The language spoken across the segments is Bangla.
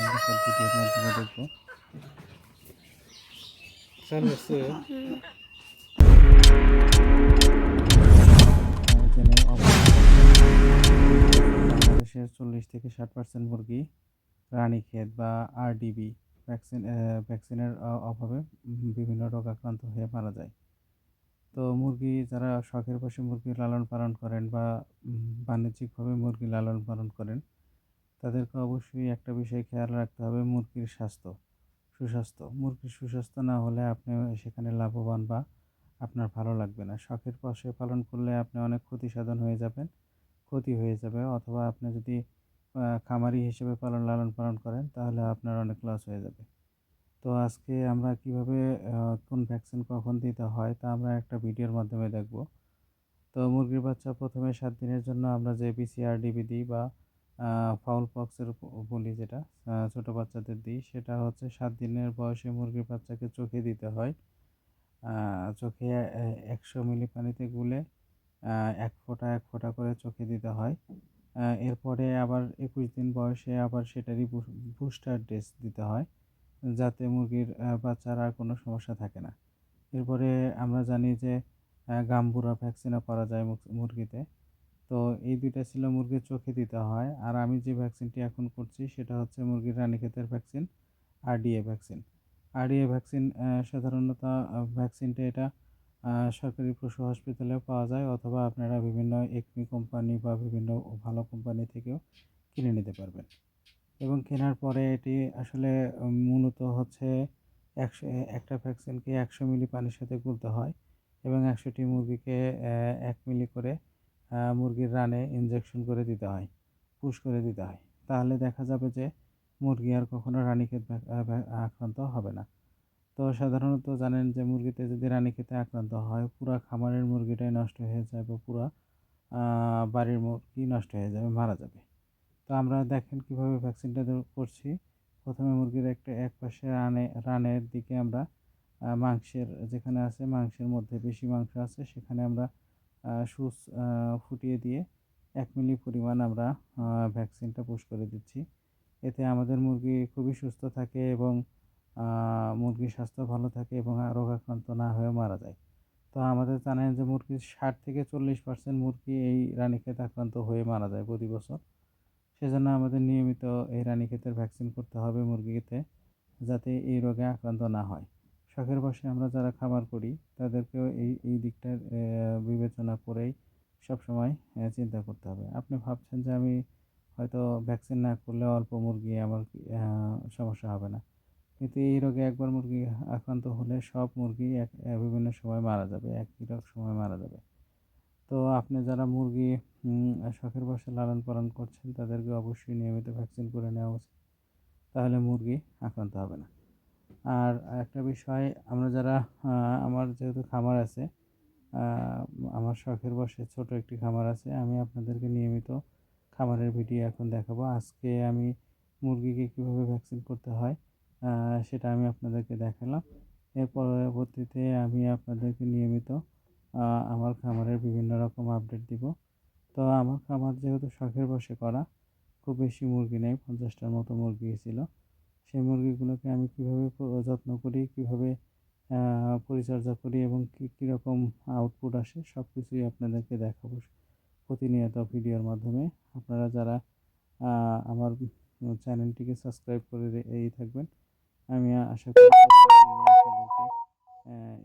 সব ভিডিওর মাধ্যমে দেখব বাংলাদেশের চল্লিশ থেকে ষাট পার্সেন্ট মুরগি রানীক্ষেত বা আরডিবি ভ্যাকসিন ভ্যাকসিনের অভাবে বিভিন্ন রোগ আক্রান্ত হয়ে মারা যায়। তো মুরগি যারা শখের বসে মুরগি লালন পালন করেন বা বাণিজ্যিকভাবে মুরগি লালন পালন করেন তাদেরকে অবশ্যই একটা বিষয় খেয়াল রাখতে হবে, মুরগির স্বাস্থ্য, সুস্বাস্থ্য। মুরগির সুস্বাস্থ্য না হলে আপনি সেখানে লাভবান বা আপনার ভালো লাগবে না। শখের বসে পালন করলে আপনি অনেক ক্ষতি সাধন হয়ে যাবেন, ক্ষতি হয়ে যাবে। অথবা আপনি যদি খামারি হিসেবে পালন, লালন পালন করেন, তাহলে আপনার অনেক লস হয়ে যাবে। তো আজকে আমরা কীভাবে কোন ভ্যাকসিন কখন দিতে হয় তা আমরা একটা ভিডিওর মাধ্যমে দেখব। তো মুরগির বাচ্চা প্রথমে সাত দিনের জন্য আমরা যে বিসিআর ডিবি দিই বা ফাউল পক্সের বলি যেটা ছোট বাচ্চাদের দিই, সেটা হচ্ছে সাত দিনের বয়সে মুরগির বাচ্চাকে চোখে দিতে হয়। চোখে একশো মিলি পানিতে গুলে এক ফোঁটা এক ফোঁটা করে চোখে দিতে হয়। এরপরে আবার একুশ দিন বয়সে আবার সেটারই বুস্টার ডোজ দিতে হয়, যাতে মুরগির বাচ্চার আর কোনো সমস্যা থাকে না। এরপরে আমরা জানি যে গাম্বুরা ভ্যাকসিনও করা যায় মুরগিতে। তো এই দুইটা ছিল মুরগির চোখে দিতে হয়। আর আমি যে ভ্যাকসিনটি এখন করছি, সেটা হচ্ছে মুরগির রানীক্ষেতের vaccine R D A vaccine R D A vaccine সাধারণত ভ্যাকসিনটা এটা সরকারি পশু হসপিটালেও পাওয়া যায়, অথবা আপনারা বিভিন্ন একমি কোম্পানি বা বিভিন্ন ভালো কোম্পানি থেকেও কিনে নিতে পারবেন। এবং কেনার পরে এটি আসলে মূলত হচ্ছে একশো, একটা ভ্যাকসিনকে একশো মিলি পানির সাথে গুলতে হয় এবং একশোটি মুরগিকে এক মিলি করে মুরগির রানে ইনজেকশন করে দিতে হয় পুশ করে দিতে হয়। তাহলে দেখা যাবে যে মুরগি আর কখনো রানীক্ষেত আক্রান্ত হবে না। তো সাধারণত জানেন যে মুরগিতে যদি রানীক্ষেতে আক্রান্ত হয়, পুরো খামারের মুরগিটাই নষ্ট হয়ে যায় বা পুরো বাড়ির মুরগি নষ্ট হয়ে যাবে, মারা যাবে। তো আমরা দেখেন কীভাবে ভ্যাকসিনটা করছি। প্রথমে মুরগির একটা, এক পাশে রানে, রানের দিকে আমরা মাংসের যেখানে আছে মাংসের মধ্যে বেশি মাংস আছে, সেখানে আমরা সুচ ফুটিয়ে দিয়ে এক মিলি পরিমাণ আমরা ভ্যাকসিনটা পুশ করে দিচ্ছি। এতে আমাদের মুরগি খুবই সুস্থ থাকে এবং মুরগির স্বাস্থ্য ভালো থাকে এবং রোগ আক্রান্ত না হয়ে মারা যায়। তো আমাদের জানেন যে মুরগির ষাট থেকে চল্লিশ পার্সেন্ট মুরগি এই রানীক্ষেত আক্রান্ত হয়ে মারা যায় প্রতি বছর। সেজন্য আমাদের নিয়মিত এই রানীক্ষেতের ভ্যাকসিন করতে হবে মুরগিতে যাতে এই রোগে আক্রান্ত না হয়। শখের বসে আমরা যারা খামার করি, তাদেরকেও এই এই দিকটার বিবেচনা করেই সবসময় চিন্তা করতে হবে। আপনি ভাবছেন যে আমি হয়তো ভ্যাকসিন না করলে অল্প মুরগি আমার সমস্যা হবে না। কিন্তু এই রোগে একবার মুরগি আক্রান্ত হলে সব মুরগি এক বিভিন্ন সময় মারা যাবে, একই রকম সময় মারা যাবে। তো আপনি যারা মুরগি শখের বসে লালন পালন করছেন, তাদেরকে অবশ্যই নিয়মিত ভ্যাকসিন করে নেওয়া উচিত। তাহলে মুরগি আক্রান্ত হবে না। আর একটা বিষয়, আমরা যারা আমার যেহেতু খামার আছে আমার শখের বসে ছোট একটি খামার আছে, আমি আপনাদেরকে নিয়মিত খামারের ভিডিও এখন দেখাবো। আজকে আমি মুরগিকে কীভাবে ভ্যাকসিন করতে হয় সেটা আমি আপনাদেরকে দেখালাম। এর পরবর্তীতে আমি আপনাদেরকে নিয়মিত আমার খামারের বিভিন্ন রকম আপডেট দিব। তো আমার খামার যেহেতু শখের বসে করা, খুব বেশি মুরগি নেই, পঞ্চাশটার মতো মুরগি ছিল। সেই মুরগিগুলোকে আমি কীভাবে যত্ন করি, কীভাবে পরিচর্যা করি এবং কী, কীরকম আউটপুট আসে সব কিছুই আপনাদেরকে দেখাবো প্রতিনিয়ত ভিডিওর মাধ্যমে। আপনারা যারা আমার চ্যানেলটিকে সাবস্ক্রাইব করে এই থাকবেন। আমি আশা করি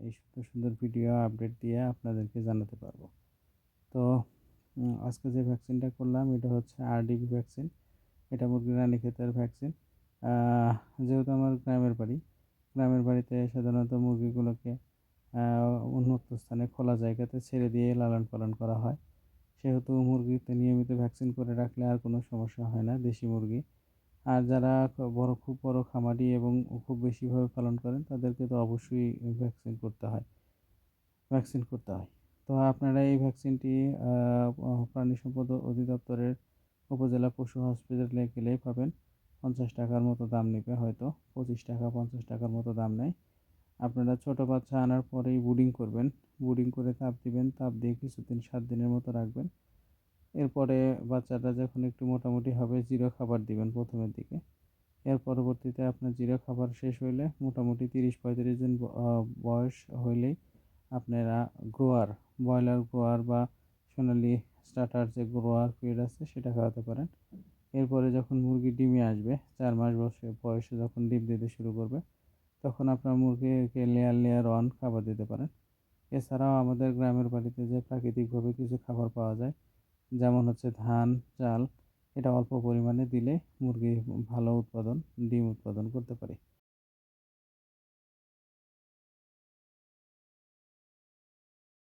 এই সুন্দর সুন্দর ভিডিও আপডেট দিয়ে আপনাদেরকে জানাতে পারব। তো, আজকে যে ভ্যাকসিনটা করলাম, এটা হচ্ছে আরডিবি ভ্যাকসিন এটা মুরগির রানীক্ষেতের ভ্যাকসিন যেহেতু আমার গ্রামের বাড়ি, গ্রামের বাড়িতে সাধারণত মুরগিগুলোকে উন্মুক্ত স্থানে খোলা জায়গাতে ছেড়ে দিয়ে লালন পালন করা হয়। সেহেতু মুরগিতে নিয়মিত ভ্যাকসিন করে রাখলে আর কোনো সমস্যা হয় না দেশি মুরগি। আর যারা বড়, খুব বড় খামারি এবং খুব বেশিভাবে পালন করেন, তাদেরকে তো অবশ্যই ভ্যাকসিন করতে হয়, ভ্যাকসিন করতে হয়। তো আপনারা এই ভ্যাকসিনটি প্রাণী সম্পদ অধিদপ্তরের উপজেলা পশু হসপিটালে গেলেই পাবেন। পঞ্চাশ টাকার মতো দাম নেবে, হয়তো পঁচিশ টাকা, পঞ্চাশ টাকার মতো দাম নেয়। আপনারা ছোট বাচ্চা আনার পরেই বুডিং করবেন। বুডিং করে তাপ দিবেন, তাপ দিয়ে কিছুদিন, সাত দিনের মতো রাখবেন। এরপরে বাচ্চাটা যখন একটু মোটামুটি হবে, জিরো খাবার দিবেন প্রথমের দিকে। এর পরবর্তীতে আপনার জিরো খাবার শেষ হইলে মোটামুটি তিরিশ পঁয়ত্রিশ দিন বয়স হইলেই আপনারা গ্রোয়ার, ব্রয়লার গ্রোয়ার বা সোনালি স্টার্টার যে গ্রোয়ার ফিড আছে সেটা খাওয়াতে পারেন। এরপরে যখন মুরগি ডিমে আসবে, চার মাস বয়সে বয়সে যখন ডিম দিতে শুরু করবে, তখন আপনার মুরগিকে লেয়ার লেয়ার অন খাবার দিতে পারেন। এছাড়াও আমাদের গ্রামের বাড়িতে যে প্রাকৃতিকভাবে কিছু খাবার পাওয়া যায়, যেমন হচ্ছে ধান, চাল, এটা অল্প পরিমাণে দিলে মুরগি ভালো উৎপাদন, ডিম উৎপাদন করতে পারে।